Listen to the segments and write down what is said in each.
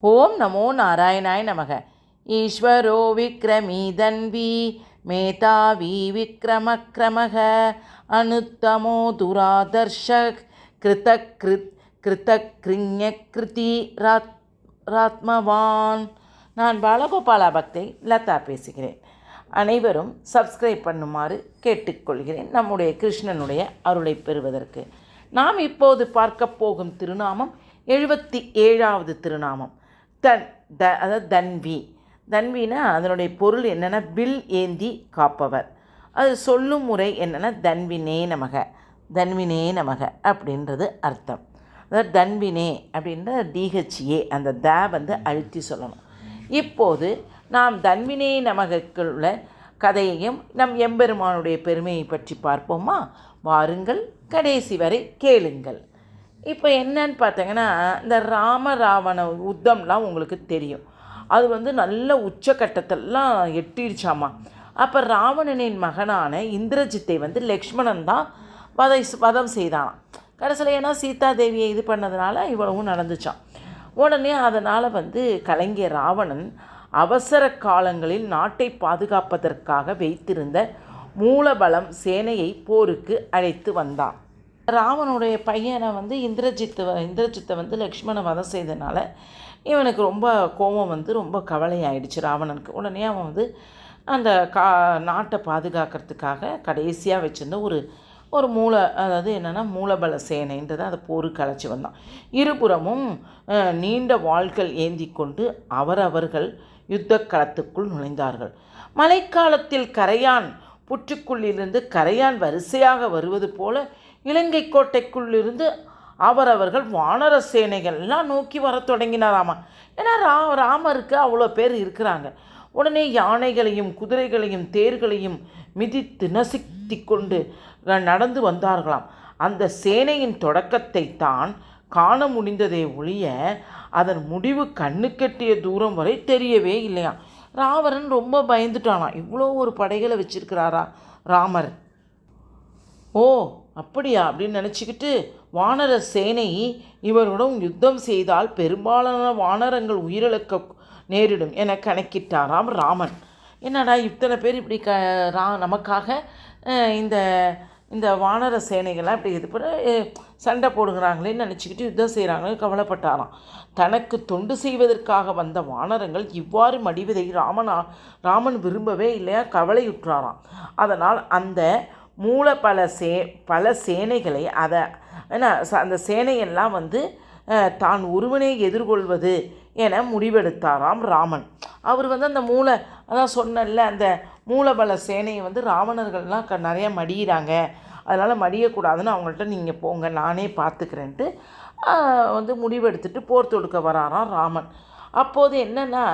ஓம் நமோ நாராயணாய் நமக. ஈஸ்வரோ விக்ரமீ தன்வி மேதாவி விக்ரமக்ரமக அனுத்தமோ துராதர்ஷ கிருதக் கிருத் கிருதக் கிருஞ கிருதி ராத் ராத்மவான். நான் பாலகோபாலா பக்தை லதா பேசுகிறேன். அனைவரும் சப்ஸ்கிரைப் பண்ணுமாறு கேட்டுக்கொள்கிறேன். நம்முடைய கிருஷ்ணனுடைய அருளை பெறுவதற்கு. நாம் இப்போது பார்க்க போகும் திருநாமம் எழுபத்தி ஏழாவது திருநாமம். தன் த அதாவது தன்வி தன்வினா அதனுடைய பொருள் என்னென்னா வில் ஏந்தி காப்பவர். அது சொல்லும் முறை என்னென்னா தன்வினே நமக. தன்வினே நமக அப்படின்றது அர்த்தம். அதாவது தன்வினே அப்படின்ற டிஹெச்ஏ அந்த த வந்து அழுத்தி சொல்லணும். இப்போது நாம் தன்வினே நமகுள்ள கதையையும் நம் எம்பெருமானுடைய பெருமையை பற்றி பார்ப்போமா? வாருங்கள் கடைசி வரை கேளுங்கள். இப்போ என்னன்னு பார்த்தீங்கன்னா இந்த ராம ராவண யுத்தம்லாம் உங்களுக்கு தெரியும். அது வந்து நல்ல உச்சக்கட்டத்தெல்லாம் எட்டிடுச்சாமா? அப்போ ராவணனின் மகனான இந்திரஜித்தை வந்து லக்ஷ்மணன் தான் வதை வதம் செய்தானாம். கடைசியில் ஏன்னா சீதா தேவியை இது பண்ணதுனால இவ்வளவும் நடந்துச்சான் உடனே அதனால் வந்து கலைஞர் ராவணன் அவசர காலங்களில் நாட்டை பாதுகாப்பதற்காக வைத்திருந்த மூலபலம் சேனையை போருக்கு அழைத்து வந்தான். ராவனுடைய பையனை வந்து இந்திரஜித்து இந்திரஜித்தை வந்து லக்ஷ்மண வதம் செய்தனால இவனுக்கு ரொம்ப கோபம் வந்து ரொம்ப கவலையாயிடுச்சு ராவணனுக்கு. உடனே அவன் வந்து அந்த கா நாட்டை பாதுகாக்கிறதுக்காக கடைசியாக வச்சுருந்த ஒரு ஒரு மூல அதாவது என்னென்னா மூலபல சேனைன்றதை அதை போருக்கு அழைச்சி வந்தான். இருபுறமும் நீண்ட வாள்கள் ஏந்தி கொண்டு அவரவர்கள் யுத்த களத்துக்குள் நுழைந்தார்கள். மழைக்காலத்தில் கரையான் புற்றுக்குள்ளிலிருந்து கரையான் வரிசையாக வருவது போல இலங்கை கோட்டைக்குள்ளிருந்து அவரவர்கள் வானர சேனைகள் எல்லாம் நோக்கி வர தொடங்கினாராமா. ஏன்னா ரா ராமருக்கு அவ்வளோ பேர் இருக்கிறாங்க. உடனே யானைகளையும் குதிரைகளையும் தேர்களையும் மிதித்து நசுத்தி கொண்டு நடந்து வந்தார்களாம். அந்த சேனையின் தொடக்கத்தை தான் காண முடிந்ததே ஒழிய அதன் முடிவு கண்ணுக்கெட்டிய தூரம் வரை தெரியவே இல்லையாம். ராவரன் ரொம்ப பயந்துட்டானாம். இவ்வளோ ஒரு படைகளை வச்சிருக்கிறாரா ராமர். ஓ அப்படியா? அப்படின்னு நினச்சிக்கிட்டு வானர சேனை இவருடன் யுத்தம் செய்தால் பெரும்பாலான வானரங்கள் உயிரிழக்க நேரிடும் என கணக்கிட்டாராம் ராமன். என்னடா இத்தனை பேர் இப்படி க ரா நமக்காக இந்த இந்த வானர சேனைகள்லாம் இப்படி இது பண்ண சண்டை போடுகிறாங்களேன்னு நினச்சிக்கிட்டு யுத்தம் செய்கிறாங்களே கவலைப்பட்டாராம். தனக்கு தொண்டு செய்வதற்காக வந்த வானரங்கள் இவ்வாறு மடிவதை ராமனா ராமன் விரும்பவே இல்லையா? கவலையுற்றாராம். அதனால் அந்த மூல பல சே பல சேனைகளை அதை என்ன ச- அந்த சேனையெல்லாம் வந்து தான் ஒருவனே எதிர்கொள்வது என முடிவெடுத்தாராம் ராமன். அவர் வந்து அந்த மூல அதான் சொன்னல அந்த மூலபல சேனையை வந்து ராவணர்கள்லாம் க நிறையா மடியிறாங்க. அதனால் மடியக்கூடாதுன்னு அவங்கள்ட்ட நீங்கள் போங்க நானே பார்த்துக்கிறேன்ட்டு வந்து முடிவெடுத்துட்டு போர் தொடுக்க வராராம் ராமன். அப்போது என்னென்னா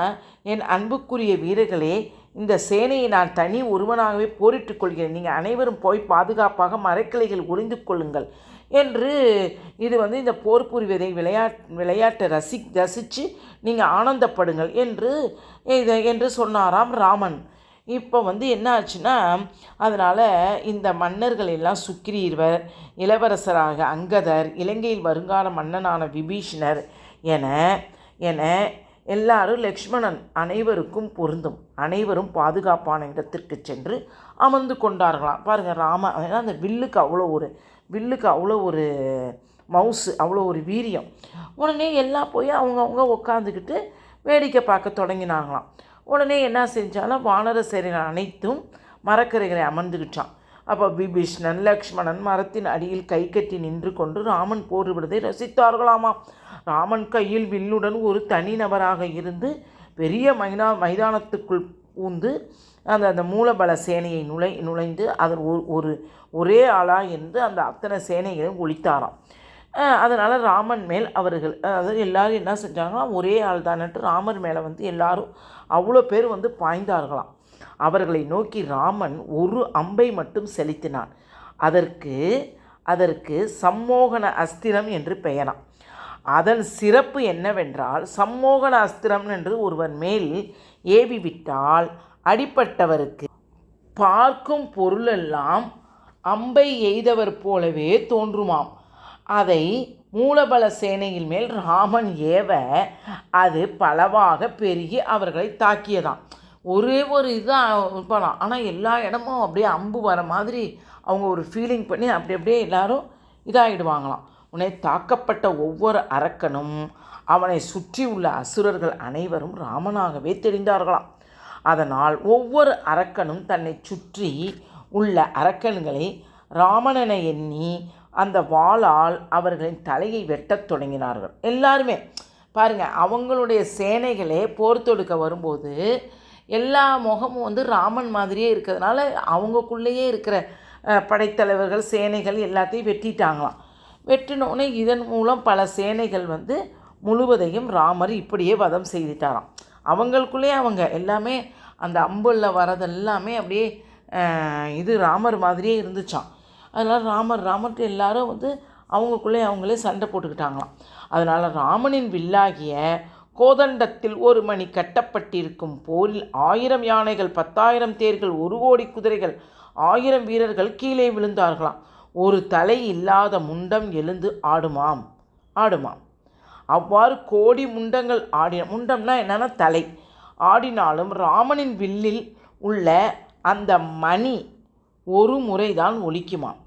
என் அன்புக்குரிய வீரர்களே இந்த சேனையை நான் தனி ஒருவனாகவே போரிட்டுக் கொள்கிறேன். நீங்கள் அனைவரும் போய் பாதுகாப்பாக மரக்கிளைகள் ஒளிந்து கொள்ளுங்கள் என்று இது வந்து இந்த போர் புரிவதை விளையாட் விளையாட்டை ரசி ரசித்து நீங்கள் ஆனந்தப்படுங்கள் என்று இதை என்று சொன்னாராம் ராமன். இப்போ வந்து என்ன ஆச்சுன்னா அதனால் இந்த மன்னர்கள் எல்லாம் சுக்கிரீர்வர் இளவரசராக அங்கதர் இலங்கையில் வருங்கால மன்னனான விபீஷணர் என என எல்லாரும் லக்ஷ்மணன் அனைவருக்கும் பொருந்தும். அனைவரும் பாதுகாப்பான இடத்திற்கு சென்று அமர்ந்து கொண்டார்களாம். பாருங்கள் ராம ஏன்னா அந்த வில்லுக்கு அவ்வளோ ஒரு வில்லுக்கு அவ்வளோ ஒரு மவுசு அவ்வளோ ஒரு வீரியம். உடனே எல்லாம் போய் அவங்கவுங்க உட்காந்துக்கிட்டு வேடிக்கை பார்க்க தொடங்கினாங்களாம். உடனே என்ன செஞ்சாலும் வானர சேனைகள் அனைத்தும் மரக்கரைகளை அமர்ந்துக்கிட்டான் அப்போ விபீஷ்ணன் லக்ஷ்மணன் மரத்தின் அடியில் கை கட்டி நின்று கொண்டு ராமன் போரிடுவதை ரசித்தார்களாமா? ராமன் கையில் வில்லுடன் ஒரு தனிநபராக இருந்து பெரிய மைனா மைதானத்துக்குள் பூந்து அந்த அந்த மூலபல சேனையை நுழை நுழைந்து அதன் ஒரு ஒரு ஒரே ஆளா என்று அந்த அத்தனை சேனைகளையும் ஒழித்தாராம். அதனால் ராமன் மேல் அவர்கள் அதாவது எல்லோரும் என்ன செஞ்சாங்கன்னா ஒரே ஆள் தானட்டு ராமர் மேலே வந்து எல்லாரும் அவ்வளோ பேர் வந்து பாய்ந்தார்களாம். அவர்களை நோக்கி ராமன் ஒரு அம்பை மட்டும் செலுத்தினான். அதற்கு அதற்கு சம்மோகன அஸ்திரம் என்று பெயராம். அதன் சிறப்பு என்னவென்றால் சம்மோகன அஸ்திரம் என்று ஒருவர் மேல் ஏவி விட்டால் அடிப்பட்டவருக்கு பார்க்கும் பொருளெல்லாம் அம்பை எய்தவர் போலவே தோன்றுமாம். அதை மூலபல சேனையின் மேல் ராமன் ஏவ அது பலவாக பெருகி அவர்களை தாக்கியதாம். ஒரே ஒரு இதாக பண்ணலாம் ஆனால் எல்லா இடமும் அப்படியே அம்பு வர மாதிரி அவங்க ஒரு ஃபீலிங் பண்ணி அப்படி அப்படியே எல்லோரும் இதாகிடுவாங்களாம் உன்னை தாக்கப்பட்ட ஒவ்வொரு அரக்கனும் அவனை சுற்றி உள்ள அசுரர்கள் அனைவரும் ராமனாகவே தெரிந்தார்களாம். அதனால் ஒவ்வொரு அரக்கனும் தன்னை சுற்றி உள்ள அரக்கன்களை ராமனென எண்ணி அந்த வாளால் அவர்களின் தலையை வெட்டத் தொடங்கினார்கள். எல்லாருமே பாருங்கள் அவங்களுடைய சேனைகளே போர் தொடுக்க வரும்போது எல்லா முகமும் வந்து ராமன் மாதிரியே இருக்கிறதுனால அவங்கக்குள்ளேயே இருக்கிற படைத்தலைவர்கள் சேனைகள் எல்லாத்தையும் வெட்டிட்டாங்களாம். வெட்டினோடனே இதன் மூலம் பல சேனைகள் வந்து முழுவதையும் ராமர் இப்படியே வதம் செய்துட்டாராம். அவங்களுக்குள்ளேயே அவங்க எல்லாமே அந்த அம்புல வரதெல்லாமே அப்படியே இது ராமர் மாதிரியே இருந்துச்சான் அதனால் ராமர் ராமர்கிட்ட எல்லாரும் வந்து அவங்களுக்குள்ளே அவங்களே சண்டை போட்டுக்கிட்டாங்களாம். அதனால் ராமனின் வில்லாகிய கோதண்டத்தில் ஒரு மணி கட்டப்பட்டிருக்கும் போரில் ஆயிரம் யானைகள் பத்தாயிரம் தேர்கள் ஒரு கோடி குதிரைகள் ஆயிரம் வீரர்கள் கீழே விழுந்தார்களாம். ஒரு தலை இல்லாத முண்டம் எழுந்து ஆடுமாம் ஆடுமாம். அவ்வாறு கோடி முண்டங்கள் ஆடின முண்டம்னா என்னன்னா தலை. ஆடினாலும் ராமனின் வில்லில் உள்ள அந்த மணி ஒரு முறைதான் ஒலிக்குமாம்.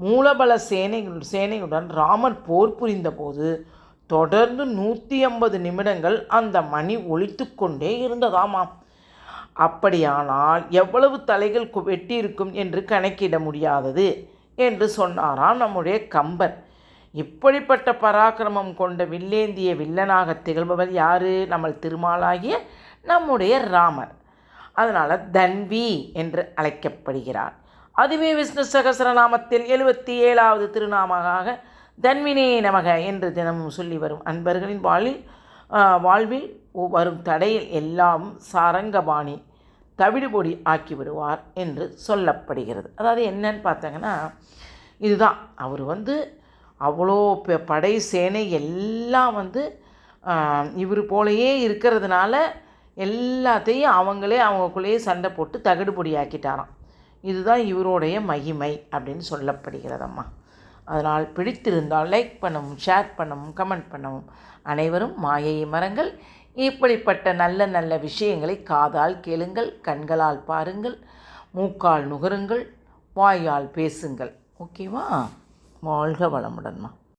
மூலபல சேனை சேனையுடன் ராமன் போர் புரிந்தபோது தொடர்ந்து நூற்றி ஐம்பது நிமிடங்கள் அந்த மணி ஒழித்து கொண்டே இருந்ததாமாம். அப்படியானால் எவ்வளவு தலைகள் வெட்டியிருக்கும் என்று கணக்கிட முடியாதது என்று சொன்னாராம் நம்முடைய கம்பர். இப்படிப்பட்ட பராக்கிரமம் கொண்ட வில்லேந்திய வில்லனாக திகழ்பவர் யாரு? நம்ம திருமாலாகிய நம்முடைய ராமர். அதனால் தன்வி என்று அழைக்கப்படுகிறார். அதுவே விஷ்ணு சகசரநாமத்தில் எழுபத்தி ஏழாவது திருநாமமாக தன்வினே நமக என்று தினமும் சொல்லி வரும் அன்பர்களின் வாழ்வில் வாழ்வில் வரும் தடையில் எல்லாம் சாரங்கபாணி தவிடுபொடி ஆக்கி விடுவார் என்று சொல்லப்படுகிறது. அதாவது என்னன்னு பார்த்தாங்கன்னா இதுதான். அவர் வந்து அவ்வளோ பெ- படை சேனை எல்லாம் வந்து இவர் போலையே இருக்கிறதுனால எல்லாத்தையும் அவங்களே அவங்களுக்குள்ளேயே சண்டை போட்டு தகடுபொடி ஆக்கிட்டாராம். இதுதான் இவருடைய மகிமை அப்படின்னு சொல்லப்படுகிறதம்மா. அதனால் பிடித்திருந்தால் லைக் பண்ணவும் ஷேர் பண்ணவும் கமெண்ட் பண்ணவும். அனைவரும் மாயையை மரங்கள். இப்படிப்பட்ட நல்ல நல்ல விஷயங்களை காதால் கேளுங்கள் கண்களால் பாருங்கள் மூக்கால் நுகருங்கள் வாயால் பேசுங்கள். ஓகேவா வாழ்க வளமுடன்மா.